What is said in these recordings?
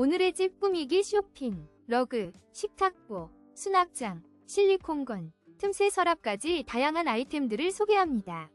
오늘의 집 꾸미기 쇼핑, 러그, 식탁보, 수납장, 실리콘건, 틈새 서랍까지 다양한 아이템들을 소개합니다.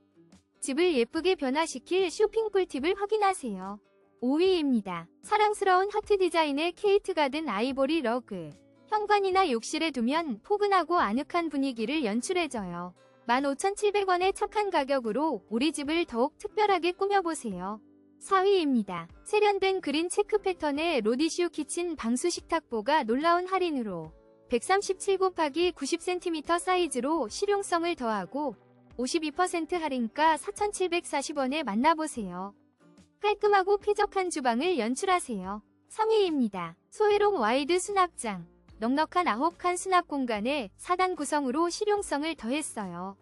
집을 예쁘게 변화시킬 쇼핑 꿀팁을 확인하세요. 5위입니다. 사랑스러운 하트 디자인의 케이트 가 든 아이보리 러그. 현관이나 욕실에 두면 포근하고 아늑한 분위기를 연출해줘요. 15,700원의 착한 가격으로 우리 집을 더욱 특별하게 꾸며보세요. 4위입니다. 세련된 그린 체크 패턴의 로디슈 키친 방수 식탁보가 놀라운 할인으로 137 곱하기 90cm 사이즈로 실용성을 더하고 52% 할인가 4,740원에 만나보세요. 깔끔하고 쾌적한 주방을 연출하세요. 3위입니다. 소회롱 와이드 수납장. 넉넉한 9칸 수납 공간에 4단 구성으로 실용성을 더했어요.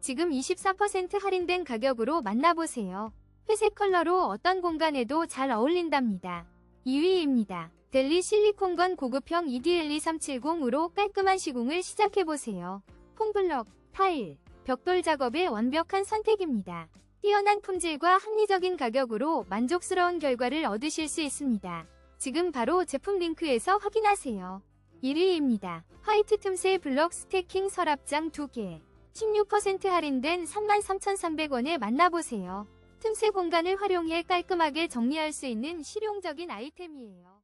지금 24% 할인된 가격으로 만나보세요. 회색 컬러로 어떤 공간에도 잘 어울린답니다. 2위입니다. 델리 실리콘건 고급형 E EDL2370으로 깔끔한 시공을 시작해보세요. 폼블럭, 타일, 벽돌 작업의 완벽한 선택입니다. 뛰어난 품질과 합리적인 가격으로 만족스러운 결과를 얻으실 수 있습니다. 지금 바로 제품 링크에서 확인하세요. 1위입니다. 화이트 틈새 블럭 스태킹 서랍장 2개. 16% 할인된 33,300원에 만나보세요. 틈새 공간을 활용해 깔끔하게 정리할 수 있는 실용적인 아이템이에요.